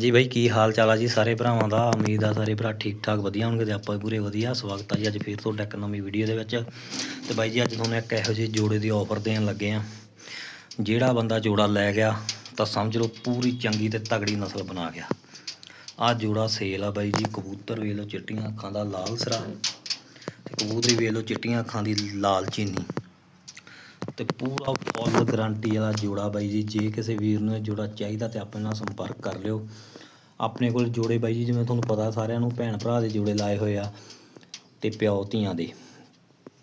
ਹਾਂਜੀ ਬਾਈ, ਕੀ ਹਾਲ ਚਾਲ ਆ ਜੀ ਸਾਰੇ ਭਰਾਵਾਂ ਦਾ? ਉਮੀਦ ਆ ਸਾਰੇ ਭਰਾ ਠੀਕ ਠਾਕ, ਵਧੀਆ ਹੋਣਗੇ ਤੇ ਆਪਾਂ ਵੀ ਪੂਰੇ ਵਧੀਆ। ਸਵਾਗਤ ਆ ਜੀ ਅੱਜ ਫੇਰ ਤੁਹਾਡਾ ਇੱਕ ਨਵੀਂ ਵੀਡੀਓ ਦੇ ਵਿੱਚ। ਤੇ ਬਾਈ ਜੀ, ਅੱਜ ਤੁਹਾਨੂੰ ਇੱਕ ਇਹੋ ਜਿਹੇ ਜੋੜੇ ਦੀ ਆਫਰ ਦੇਣ ਲੱਗੇ ਆ। ਜਿਹੜਾ ਬੰਦਾ ਜੋੜਾ ਲੈ ਗਿਆ, ਤਾਂ ਸਮਝ ਲਓ ਪੂਰੀ ਚੰਗੀ ਤੇ ਤਗੜੀ ਨਸਲ ਬਣਾ ਗਿਆ। ਆ ਜੋੜਾ ਸੇਲ ਆ ਬਾਈ ਜੀ, ਕਬੂਤਰ ਵੇਖ ਲਓ ਚਿੱਟੀਆਂ ਅੱਖਾਂ ਦਾ ਲਾਲ ਸਰਾ ਤੇ ਕਬੂਤਰੀ ਵੇਖ ਲਓ ਚਿੱਟੀਆਂ ਅੱਖਾਂ ਦੀ ਲਾਲ ਚੀਨੀ। ਤੇ ਪੂਰਾ ਫੁੱਲ ਗਰੰਟੀ ਵਾਲਾ ਜੋੜਾ ਬਾਈ ਜੀ, ਜੇ ਕਿਸੇ ਵੀਰ ਨੂੰ ਇਹ ਜੋੜਾ ਚਾਹੀਦਾ ਤੇ ਆਪਣੇ ਨਾਲ ਸੰਪਰਕ ਕਰ ਲਿਓ। ਆਪਣੇ ਕੋਲ ਜੋੜੇ ਬਾਈ ਜੀ, ਜਿਵੇਂ ਤੁਹਾਨੂੰ ਪਤਾ ਸਾਰਿਆਂ ਨੂੰ ਭੈਣ ਭਰਾ ਦੇ ਜੋੜੇ ਲਾਏ ਹੋਏ ਆ ਤੇ ਪਿਓ ਧੀਆਂ ਦੇ।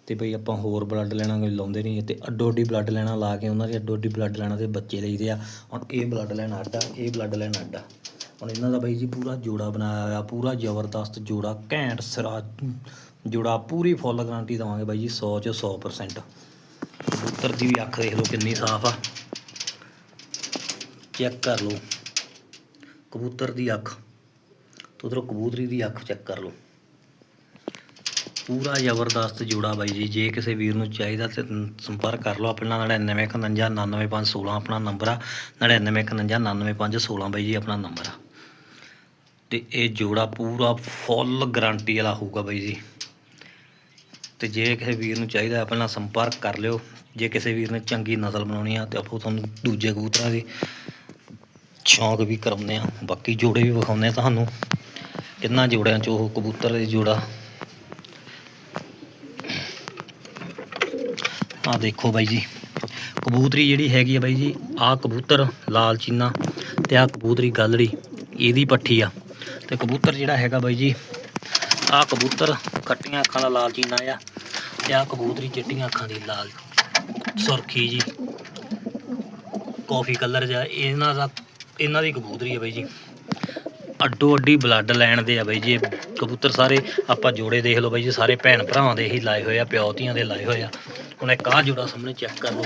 ਤੇ ਬਈ ਆਪਾਂ ਹੋਰ ਬਲੱਡ ਲੈਣਾ ਕੋਈ ਲਾਉਂਦੇ ਨਹੀਂ ਤੇ ਅੱਡੋ ਅੱਡੀ ਬਲੱਡ ਲੈਣਾ ਲਾ ਕੇ ਉਹਨਾਂ ਦੇ ਅੱਡੋ ਅੱਡੀ ਬਲੱਡ ਲੈਣਾ ਤੇ ਬੱਚੇ ਲਈਦੇ ਆ। ਹੁਣ ਇਹ ਬਲੱਡ ਲੈਣਾ ਅੱਡਾ ਇਹ ਬਲੱਡ ਲੈਣਾ ਅੱਡਾ ਹੁਣ ਇਹਨਾਂ ਦਾ ਬਾਈ ਜੀ ਪੂਰਾ ਜੋੜਾ ਬਣਾਇਆ ਹੋਇਆ, ਪੂਰਾ ਜ਼ਬਰਦਸਤ ਜੋੜਾ, ਘੈਂਟ ਸਿਰਾ ਜੋੜਾ, ਪੂਰੀ ਫੁੱਲ ਗਾਰੰਟੀ ਦਵਾਂਗੇ ਬਾਈ ਜੀ 100 ਚ 100% ਕਬੂਤਰ ਦੀ ਵੀ ਅੱਖ ਦੇਖ ਲਓ ਕਿੰਨੀ ਸਾਫ਼ ਆ। ਚੈੱਕ ਕਰ ਲਓ। ਕਬੂਤਰ ਦੀ ਅੱਖ। ਤੇ ਉਧਰੋਂ ਕਬੂਤਰੀ ਦੀ ਅੱਖ ਚੈੱਕ ਕਰ ਲਓ। ਪੂਰਾ ਜ਼ਬਰਦਸਤ ਜੋੜਾ ਬਾਈ ਜੀ, ਜੇ ਕਿਸੇ ਵੀਰ ਨੂੰ ਚਾਹੀਦਾ ਤੇ ਸੰਪਰਕ ਕਰ ਲਓ ਆਪਣਾ 9951999516 ਆਪਣਾ ਨੰਬਰ ਆ। 9951999516 ਬਾਈ ਜੀ, ਆਪਣਾ ਨੰਬਰ ਆ। ਤੇ ਇਹ ਜੋੜਾ ਪੂਰਾ ਫੁੱਲ ਗਾਰੰਟੀ ਵਾਲਾ ਹੋਊਗਾ ਬਾਈ ਜੀ। ਤੇ ਜੇ ਕਿਸੇ ਵੀਰ ਨੂੰ ਚਾਹੀਦਾ ਆਪਣਾ ਸੰਪਰਕ ਕਰ ਲਿਓ ਜੇ ਕਿਸੇ ਵੀਰ ਨੇ ਚੰਗੀ ਨਸਲ ਬਣਾਉਣੀ ਆ ਤੇ ਆਪੋ ਤੁਹਾਨੂੰ ਦੂਜੇ ਕਬੂਤਰਾਂ ਦੇ ਸ਼ੌਂਕ ਵੀ ਕਰਾਉਂਦੇ ਆ। ਬਾਕੀ ਜੋੜੇ ਵੀ ਵਿਖਾਉਂਦੇ ਆ ਤੁਹਾਨੂੰ। ਕਿੰਨਾ ਜੋੜਿਆਂ ਚ ਉਹ ਕਬੂਤਰ ਦੇ ਜੋੜਾ। ਆ ਦੇਖੋ ਬਾਈ ਜੀ। ਕਬੂਤਰੀ ਜਿਹੜੀ ਹੈਗੀ ਆ ਬਾਈ ਜੀ ਆ ਕਬੂਤਰ ਲਾਲ ਚੀਨਾ ਤੇ ਆ ਕਬੂਤਰੀ ਗਾਲੜੀ, ਇਹਦੀ ਪੱਠੀ ਆ। ਤੇ ਕਬੂਤਰ ਜਿਹੜਾ ਹੈਗਾ ਬਾਈ ਜੀ ਆ ਕਬੂਤਰ ਖੱਟੀਆਂ ਅੱਖਾਂ ਦਾ ਲਾਲ ਚੀਨਾ ਆ ਤੇ ਆ ਕਬੂਤਰੀ ਚਿੱਟੀਆਂ ਅੱਖਾਂ ਦੀ ਲਾਲ ਸੁਰਖੀ ਜੀ। ਕਾਫੀ ਕਲਰ ਜਾਂ ਇਹਨਾਂ ਦਾ ਇਹਨਾਂ ਦੀ ਕਬੂਤਰੀ ਆ ਬਾਈ ਜੀ। ਅੱਡੋ ਅੱਡੀ ਬਲੱਡ ਲੈਣ ਦੇ ਆ ਬਾਈ ਜੀ। ਇਹ ਕਬੂਤਰ ਸਾਰੇ ਆਪਾਂ ਜੋੜੇ ਦੇਖ ਲਓ ਬਾਈ ਜੀ। ਸਾਰੇ ਭੈਣ ਭਰਾਵਾਂ ਦੇ ਹੀ ਲਾਏ ਹੋਏ ਆ, ਪਿਓ ਧੀਆਂ ਦੇ ਲਾਏ ਹੋਏ ਆ। ਹੁਣ ਇੱਕ ਆਹ ਜੋੜਾ ਸਾਹਮਣੇ ਚੈੱਕ ਕਰ ਲਓ।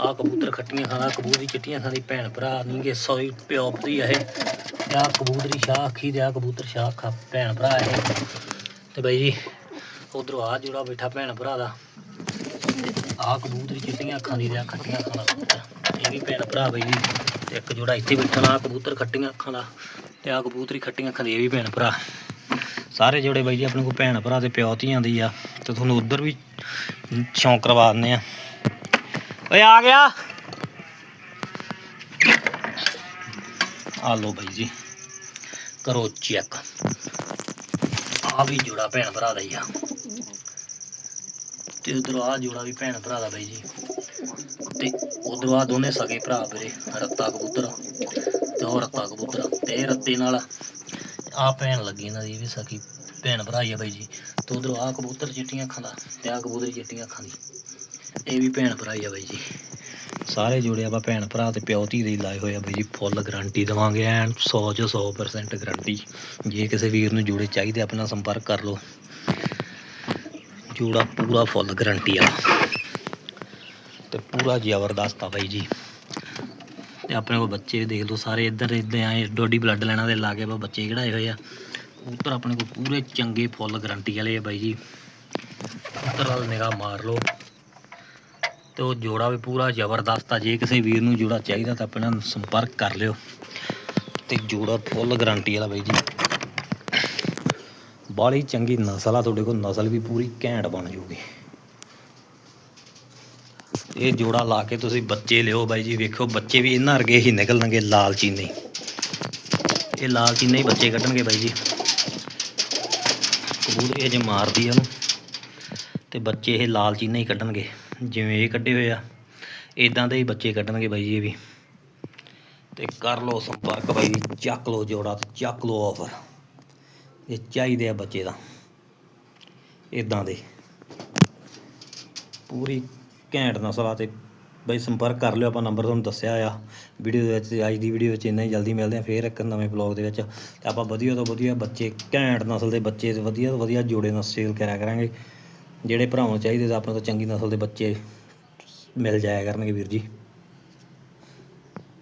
ਆ ਕਬੂਤਰ ਖੱਟੀਆਂ ਖਾਣਾ, ਕਬੂਤਰੀ ਚਿੱਟੀਆਂ ਖਾਂਦੀ ਭੈਣ ਭਰਾ ਨਹੀਂਗੇ ਸੌਈ ਪਿਓ ਦੀ ਇਹ। ਤੇ ਕਬੂਤਰੀ ਸ਼ਾਹ ਅੱਖੀ ਤੇ ਆ ਕਬੂਤਰ ਸ਼ਾਹ ਅੱਖਾਂ, ਭੈਣ ਭਰਾ ਇਹ। ਤੇ ਬਾਈ ਜੀ, ਉਧਰੋਂ ਆ ਜੋੜਾ ਬੈਠਾ ਭੈਣ ਭਰਾ ਦਾ। ਆ ਕਬੂਤਰੀ ਚਿੱਟੀਆਂ ਅੱਖਾਂ ਦੀ ਤੇ ਆ ਖੱਟੀਆਂ ਅੱਖਾਂ ਦਾ ਕਬੂਤਰ ਇਹ ਵੀ ਭੈਣ ਭਰਾ ਬਾਈ ਜੀ, ਤੇ ਇੱਕ ਜੋੜਾ ਇੱਥੇ ਬੈਠਾ ਨਾ ਕਬੂਤਰ ਖੱਟੀਆਂ ਅੱਖਾਂ ਦਾ ਤੇ ਆ ਕਬੂਤਰੀ ਖੱਟੀਆਂ ਅੱਖਾਂ ਦੀ, ਇਹ ਵੀ ਭੈਣ ਭਰਾ। ਸਾਰੇ ਜੋੜੇ ਬਾਈ ਜੀ ਆਪਣੇ ਕੋਲ ਭੈਣ ਭਰਾ ਤੇ ਪਿਓ ਧੀਆਂ ਦੀ ਆ, ਤੇ ਤੁਹਾਨੂੰ ਉਧਰ ਵੀ ਸ਼ੌਂਕ ਕਰਵਾ ਦਿੰਦੇ ਆ। ਓਏ, ਆ ਗਿਆ। ਆ ਲੋ ਬਾਈ ਜੀ, ਕਰੋ ਚੈੱਕ। ਆ ਵੀ ਜੋੜਾ ਭੈਣ ਭਰਾ ਦਾ ਹੀ ਆ। ਤੇ ਉਧਰ ਆ ਜੋੜਾ ਵੀ ਭੈਣ ਭਰਾ ਦਾ ਬਾਈ ਜੀ। ਤੇ ਉਧਰ ਆ ਦੋਨੇ ਸਗੇ ਭਰਾ ਵੀਰੇ ਰੱਤਾ ਕਬੂਤਰ। ਤੇ ਉਹ ਰੱਤਾ ਕਬੂਤਰ ਤੇ ਰੱਤੇ ਨਾਲ ਆ ਭੈਣ ਲੱਗੀ ਇਹਨਾਂ ਦੀ ਇਹ ਵੀ ਸਕੀ। ਭੈਣ ਭਰਾ ਹੀ ਆ ਬਾਈ ਜੀ। ਤੇ ਉਧਰ ਆ ਕਬੂਤਰ ਚਿੱਟੀਆਂ ਅੱਖਾਂ ਦਾ, ਤੇ ਆ ਕਬੂਤਰ ਚਿੱਟੀਆਂ ਅੱਖਾਂ ਦੀ। ਇਹ ਵੀ ਭੈਣ ਭਰਾ ਹੀ ਆ ਬਾਈ ਜੀ। ਸਾਰੇ ਜੋੜੇ ਆਪਾਂ ਭੈਣ ਭਰਾ ਤੇ ਪਿਓ ਧੀ ਦੇ ਲਾਏ ਹੋਏ ਆ ਬਾਈ ਜੀ। ਫੁੱਲ ਗਾਰੰਟੀ ਦਵਾਂਗੇ ਐਨ 100 ਚ 100% ਗਾਰੰਟੀ ਜੇ ਕਿਸੇ ਵੀਰ ਨੂੰ ਜੋੜੇ ਚਾਹੀਦੇ, ਆਪਣਾ ਸੰਪਰਕ ਕਰ ਲਓ। ਜੋੜਾ ਪੂਰਾ ਫੁੱਲ ਗਰੰਟੀ ਆ। ਤੇ ਪੂਰਾ ਜ਼ਬਰਦਸਤ ਆ ਬਾਈ ਜੀ। ਤੇ ਆਪਣੇ ਕੋਲ ਬੱਚੇ ਵੀ ਦੇਖ ਲਓ ਸਾਰੇ ਇੱਧਰ ਇੱਧਰ ਆਏ, ਡੋਡੀ ਬਲੱਡ ਲੈਣਾ ਦੇ ਲਾ ਕੇ ਬੱਚੇ ਕਢਾਏ ਹੋਏ ਆ। ਕਬੂਤਰ ਆਪਣੇ ਕੋਲ ਪੂਰੇ ਚੰਗੇ ਫੁੱਲ ਗਰੰਟੀ ਵਾਲੇ ਆ ਬਾਈ ਜੀ। ਕਬੂਤਰ ਵੱਲ ਨਿਗਾਹ ਮਾਰ ਲਓ। ਤੇ ਉਹ ਜੋੜਾ ਵੀ ਪੂਰਾ ਜ਼ਬਰਦਸਤ ਆ। ਜੇ ਕਿਸੇ ਵੀਰ ਨੂੰ ਜੋੜਾ ਚਾਹੀਦਾ ਤਾਂ ਆਪਣੇ ਸੰਪਰਕ ਕਰ ਲਿਓ। ਤੇ ਜੋੜਾ ਫੁੱਲ ਗਰੰਟੀ ਵਾਲਾ ਬਾਈ ਜੀ। ਬਾਲੀ ਚੰਗੀ ਨਸਲ ਆ, ਤੁਹਾਡੇ ਕੋਲ ਨਸਲ ਵੀ ਪੂਰੀ ਘੈਂਟ ਬਣ ਜੂਗੀ। ਇਹ ਜੋੜਾ ਲਾ ਕੇ ਤੁਸੀਂ ਬੱਚੇ ਲਿਓ ਬਾਈ ਜੀ, ਵੇਖੋ ਬੱਚੇ ਵੀ ਇਹਨਾਂ ਵਰਗੇ ਹੀ ਨਿਕਲਣਗੇ ਲਾਲ ਚੀਨੇ ਇਹ ਲਾਲ ਚੀਨੇ ਹੀ ਬੱਚੇ ਕੱਢਣਗੇ ਬਾਈ ਜੀ। ਇਹ ਜੇ ਮਾਰਦੀ ਆ ਉਹਨੂੰ, ਤੇ ਬੱਚੇ ਇਹ ਲਾਲ ਚੀਨੇ ਹੀ ਕੱਢਣਗੇ। ਜਿਵੇਂ ਇਹ ਕੱਢੇ ਹੋਏ ਆ ਇਦਾਂ ਦੇ ਹੀ ਬੱਚੇ ਕੱਢਣਗੇ ਬਾਈ ਜੀ ਇਹ ਵੀ। ਤੇ ਕਰ ਲਓ ਸੰਪਰਕ ਬਾਈ ਜੀ, ਚੱਕ ਲਓ ਜੋੜਾ ਤੇ ਚੱਕ ਲਓ ਆਫਰ ਇਹ ਚਾਹੀਦੇ ਆ ਬੱਚੇ ਦਾ ਇਦਾਂ ਦੇ। ਪੂਰੀ ਘੈਂਟ ਨਸਲ ਆ ਤੇ ਬਈ ਸੰਪਰਕ ਕਰ ਲਿਓ, ਆਪਾਂ ਨੰਬਰ ਤੁਹਾਨੂੰ ਦੱਸਿਆ ਆ। ਵੀਡੀਓ ਦੇ ਵਿੱਚ, ਅੱਜ ਦੀ ਵੀਡੀਓ ਵਿੱਚ ਇੰਨਾ ਹੀ, ਜਲਦੀ ਮਿਲਦੇ ਆ, ਫੇਰ ਇੱਕ ਨਵੇਂ ਬਲੌਗ ਦੇ ਵਿੱਚ। ਤੇ ਆਪਾਂ ਵਧੀਆ ਤੋਂ ਵਧੀਆ ਬੱਚੇ, ਘੈਂਟ ਨਸਲ ਦੇ ਬੱਚੇ ਤੇ ਵਧੀਆ ਤੋਂ ਵਧੀਆ ਜੋੜੇ ਨਾਲ ਸੇਲ ਕਰਿਆ ਕਰਾਂਗੇ। ਜਿਹੜੇ ਭਰਾਵਾਂ ਨੂੰ ਚਾਹੀਦੇ ਤਾਂ ਆਪਣੇ ਤੋਂ ਚੰਗੀ ਨਸਲ ਦੇ ਬੱਚੇ ਮਿਲ ਜਾਇਆ ਕਰਨਗੇ ਵੀਰ ਜੀ।